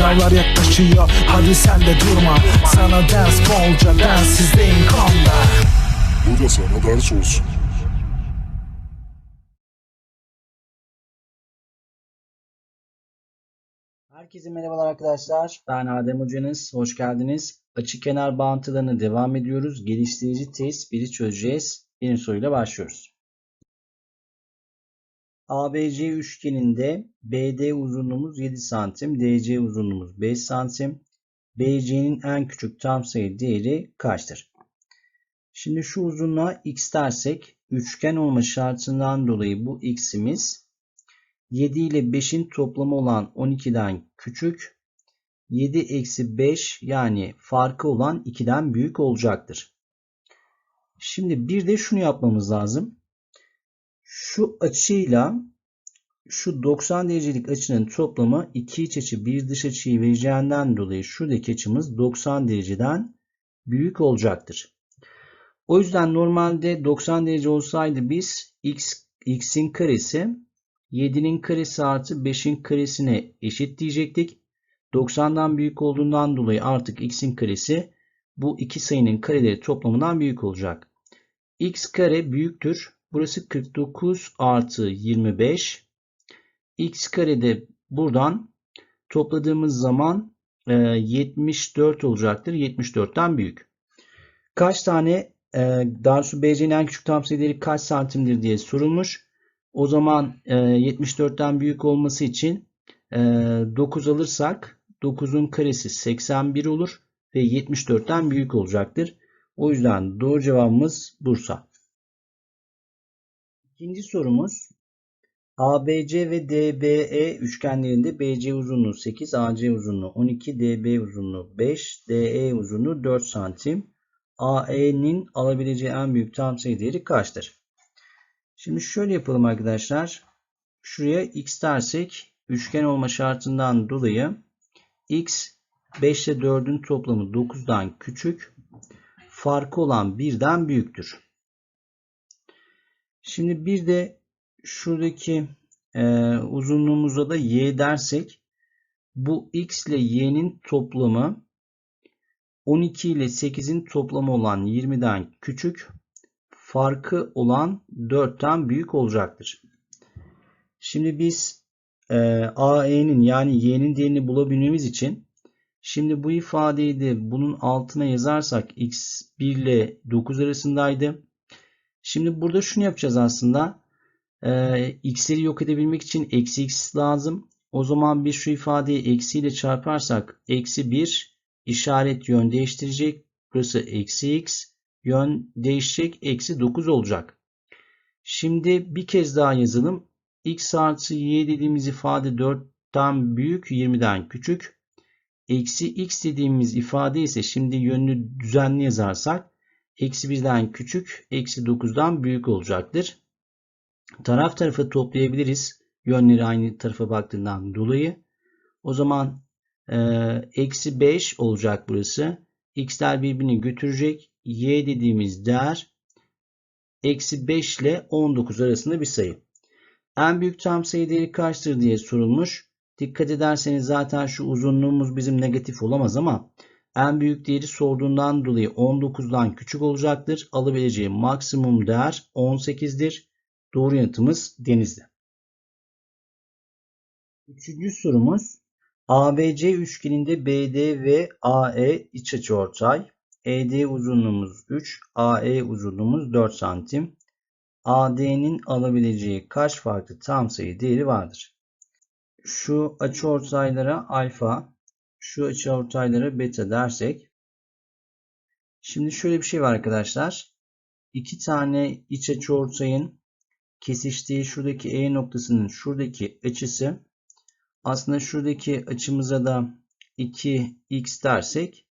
Sınavlar yaklaşıyor hadi sen de durma Sana ders bolca densizliğin konda Bu da sana ders olsun. Herkese merhabalar arkadaşlar. Ben Adem Hocanız. Hoş geldiniz. Açık kenar bağıntılarına devam ediyoruz. Geliştirici test 1'i çözeceğiz. Birinci soruyla başlıyoruz. ABC üçgeninde BD uzunluğumuz 7 cm, DC uzunluğumuz 5 cm. BC'nin en küçük tam sayı değeri kaçtır? Şimdi şu uzunluğa x dersek üçgen olma şartından dolayı bu x'imiz 7 ile 5'in toplamı olan 12'den küçük 7 eksi 5 yani farkı olan 2'den büyük olacaktır. Şimdi bir de şunu yapmamız lazım. Şu açıyla şu 90 derecelik açının toplamı 2 iç açı 1 dış açıyı vereceğinden dolayı şuradaki açımız 90 dereceden büyük olacaktır. O yüzden normalde 90 derece olsaydı biz x x'in karesi 7'nin karesi artı 5'in karesine eşit diyecektik. 90'dan büyük olduğundan dolayı artık x'in karesi bu iki sayının kareleri toplamından büyük olacak. x kare büyüktür. Burası 49 artı 25. x kare de buradan topladığımız zaman 74 olacaktır. 74'ten büyük. Kaç tane e, Darsu BC'nin en küçük tam sayı değeri kaç santimdir diye sorulmuş. O zaman e, 74'ten büyük olması için e, 9 alırsak 9'un karesi 81 olur ve 74'ten büyük olacaktır. O yüzden doğru cevabımız Bursa. İkinci sorumuz ABC ve DBE üçgenlerinde BC uzunluğu 8, AC uzunluğu 12, DB uzunluğu 5, DE uzunluğu 4 santim. AE'nin alabileceği en büyük tam sayı değeri kaçtır? Şimdi şöyle yapalım arkadaşlar. Şuraya x dersek üçgen olma şartından dolayı x 5 ile 4'ün toplamı 9'dan küçük farkı olan 1'den büyüktür. Şimdi bir de şuradaki e, uzunluğumuza da y dersek bu x ile y'nin toplamı 12 ile 8'in toplamı olan 20'den küçük farkı olan 4'ten büyük olacaktır. Şimdi biz e, AE'nin yani y'nin değerini bulabilmemiz için şimdi bu ifadeyi de bunun altına yazarsak x 1 ile 9 arasındaydı. Şimdi burada şunu yapacağız aslında. E, x'leri yok edebilmek için eksi x lazım. O zaman biz şu ifadeyi eksi ile çarparsak eksi 1 işaret yön değiştirecek. Burası eksi x yön değişecek. Eksi 9 olacak. Şimdi bir kez daha yazalım. x artı y dediğimiz ifade 4'ten büyük 20'den küçük. Eksi x dediğimiz ifade ise şimdi yönünü düzenli yazarsak eksi 1'den küçük eksi 9'dan büyük olacaktır. Taraf tarafa toplayabiliriz. Yönleri aynı tarafa baktığından dolayı. O zaman e, eksi 5 olacak burası. x'ler birbirini götürecek y dediğimiz değer eksi 5 ile 19 arasında bir sayı. En büyük tam sayı değeri kaçtır diye sorulmuş. Dikkat ederseniz zaten şu uzunluğumuz bizim negatif olamaz ama en büyük değeri sorduğundan dolayı 19'dan küçük olacaktır. Alabileceği maksimum değer 18'dir. Doğru yanıtımız Denizli. Üçüncü sorumuz ABC üçgeninde BD ve AE iç açıortay. ED uzunluğumuz 3, AE uzunluğumuz 4 santim. AD'nin alabileceği kaç farklı tam sayı değeri vardır? Şu açıortaylara alfa, şu açıortaylara beta dersek. Şimdi şöyle bir şey var arkadaşlar. İki tane iç açıortayın kesiştiği şuradaki E noktasının şuradaki açısı aslında şuradaki açımıza da 2x dersek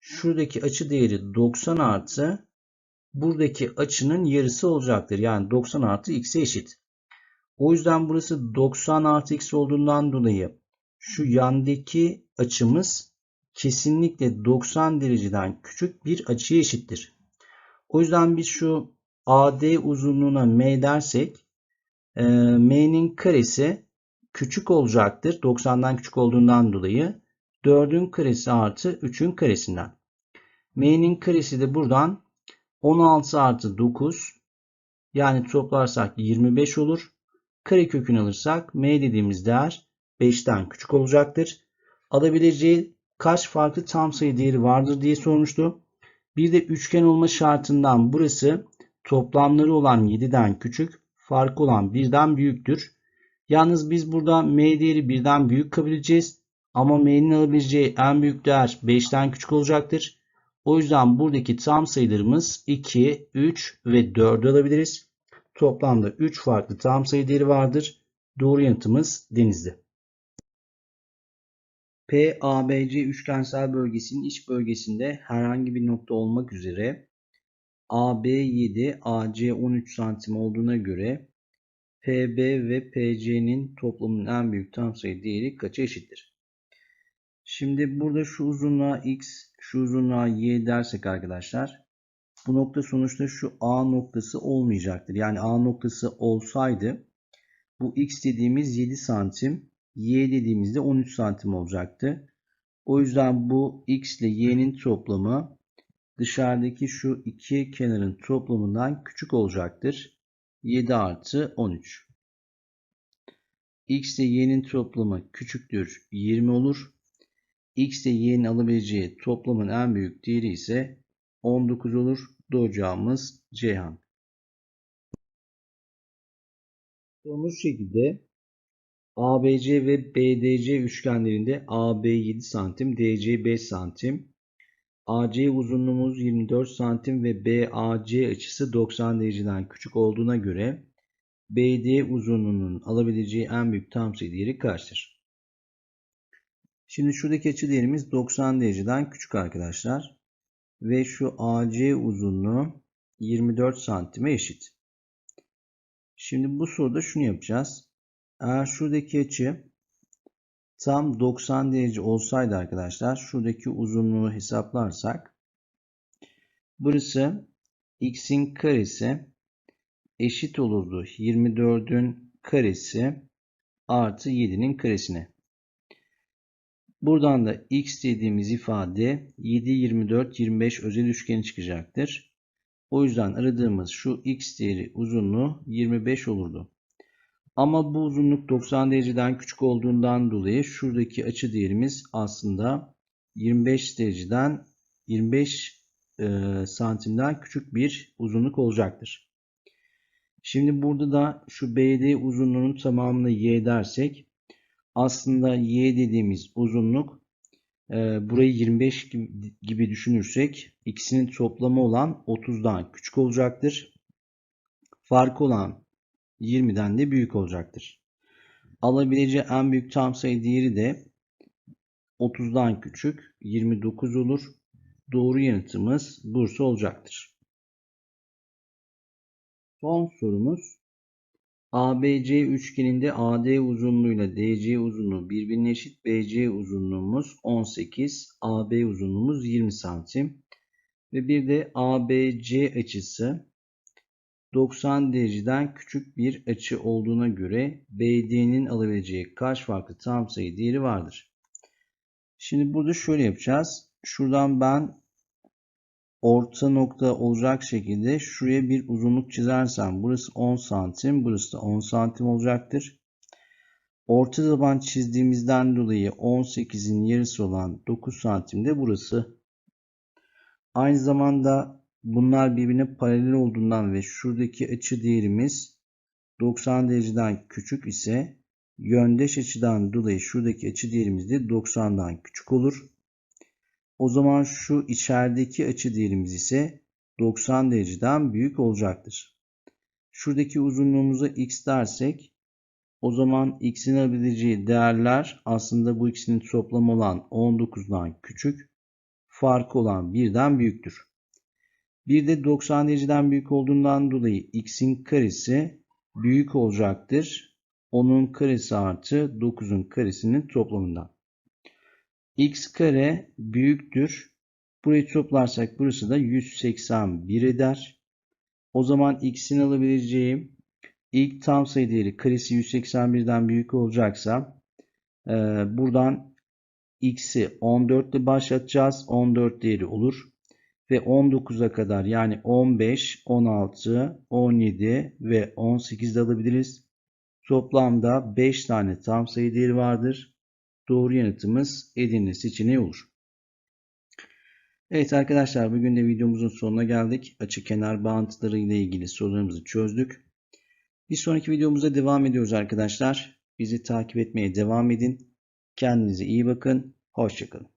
şuradaki açı değeri 90 artı buradaki açının yarısı olacaktır. Yani 90 artı x'e eşit. O yüzden burası 90 artı x olduğundan dolayı şu yandaki açımız kesinlikle 90 dereceden küçük bir açıya eşittir. O yüzden biz şu AD uzunluğuna m dersek e, m'nin karesi küçük olacaktır. 90'dan küçük olduğundan dolayı 4'ün karesi artı 3'ün karesinden. m'nin karesi de buradan 16 artı 9 yani toplarsak 25 olur. Karekökünü alırsak m dediğimiz değer 5'ten küçük olacaktır. Alabileceği kaç farklı tam sayı değeri vardır diye sormuştu. Bir de üçgen olma şartından burası toplamları olan 7'den küçük, farkı olan 1'den büyüktür. Yalnız biz burada m değeri 1'den büyük kabul edeceğiz. Ama m'nin alabileceği en büyük değer 5'ten küçük olacaktır. O yüzden buradaki tam sayılarımız 2, 3 ve 4 alabiliriz. Toplamda 3 farklı tam sayı değeri vardır. Doğru yanıtımız denizli. PABC üçgensel bölgesinin iç bölgesinde herhangi bir nokta olmak üzere AB 7, AC 13 santim olduğuna göre PB ve PC'nin toplamının en büyük tam sayı değeri kaça eşittir? Şimdi burada şu uzunluğa x, şu uzunluğa y dersek arkadaşlar bu nokta sonuçta şu A noktası olmayacaktır. Yani A noktası olsaydı bu x dediğimiz 7 santim, y dediğimizde 13 santim olacaktı. O yüzden bu x ile y'nin toplamı dışarıdaki şu iki kenarın toplamından küçük olacaktır. 7 artı 13. x ile y'nin toplamı küçüktür 20 olur. x ile y'nin alabileceği toplamın en büyük değeri ise 19 olur. Doğru cevabımız Ceyhan. Sorumuz şekilde ABC ve BDC üçgenlerinde AB 7 santim, DC 5 santim, AC uzunluğumuz 24 santim ve BAC açısı 90 dereceden küçük olduğuna göre BD uzunluğunun alabileceği en büyük tam sayı değeri kaçtır? Şimdi şuradaki açı değerimiz 90 dereceden küçük arkadaşlar. Ve şu AC uzunluğu 24 santime eşit. Şimdi bu soruda şunu yapacağız. Eğer şuradaki açı tam 90 derece olsaydı arkadaşlar şuradaki uzunluğu hesaplarsak burası x'in karesi eşit olurdu 24'ün karesi artı 7'nin karesine. Buradan da x dediğimiz ifade 7, 24, 25 özel üçgeni çıkacaktır. O yüzden aradığımız şu x değeri uzunluğu 25 olurdu. Ama bu uzunluk 90 dereceden küçük olduğundan dolayı şuradaki açı değerimiz aslında 25 dereceden 25 e, santimden küçük bir uzunluk olacaktır. Şimdi burada da şu BD uzunluğunun tamamını y dersek aslında y dediğimiz uzunluk e, burayı 25 gibi, düşünürsek ikisinin toplamı olan 30'dan küçük olacaktır. Farkı olan 20'den de büyük olacaktır. Alabileceği en büyük tam sayı değeri de 30'dan küçük 29 olur. Doğru yanıtımız Bursa olacaktır. Son sorumuz ABC üçgeninde AD uzunluğuyla DC uzunluğu birbirine eşit. BC uzunluğumuz 18, AB uzunluğumuz 20 santim. Ve bir de ABC açısı 90 dereceden küçük bir açı olduğuna göre BD'nin alabileceği kaç farklı tam sayı değeri vardır? Şimdi burada şöyle yapacağız. Şuradan ben orta nokta olacak şekilde şuraya bir uzunluk çizersem burası 10 santim, burası da 10 santim olacaktır. Orta taban çizdiğimizden dolayı 18'in yarısı olan 9 santim de burası. Aynı zamanda bunlar birbirine paralel olduğundan ve şuradaki açı değerimiz 90 dereceden küçük ise yöndeş açıdan dolayı şuradaki açı değerimiz de 90'dan küçük olur. O zaman şu içerideki açı değerimiz ise 90 dereceden büyük olacaktır. Şuradaki uzunluğumuza x dersek o zaman x'in alabileceği değerler aslında bu ikisinin toplamı olan 19'dan küçük, farkı olan 1'den büyüktür. Bir de 90 dereceden büyük olduğundan dolayı x'in karesi büyük olacaktır. 10'un karesi artı 9'un karesinin toplamından x kare büyüktür. Burayı toplarsak burası da 181 eder. O zaman x'in alabileceğim ilk tam sayı değeri karesi 181'den büyük olacaksa e, buradan x'i 14 ile başlatacağız. 14 değeri olur. Ve 19'a kadar yani 15, 16, 17 ve 18 de alabiliriz. Toplamda 5 tane tam sayı değeri vardır. Doğru yanıtımız Edirne seçeneği olur. Evet arkadaşlar bugün de videomuzun sonuna geldik. Açık kenar bağıntıları ile ilgili sorularımızı çözdük. Bir sonraki videomuzda devam ediyoruz arkadaşlar. Bizi takip etmeye devam edin. Kendinize iyi bakın. Hoşçakalın.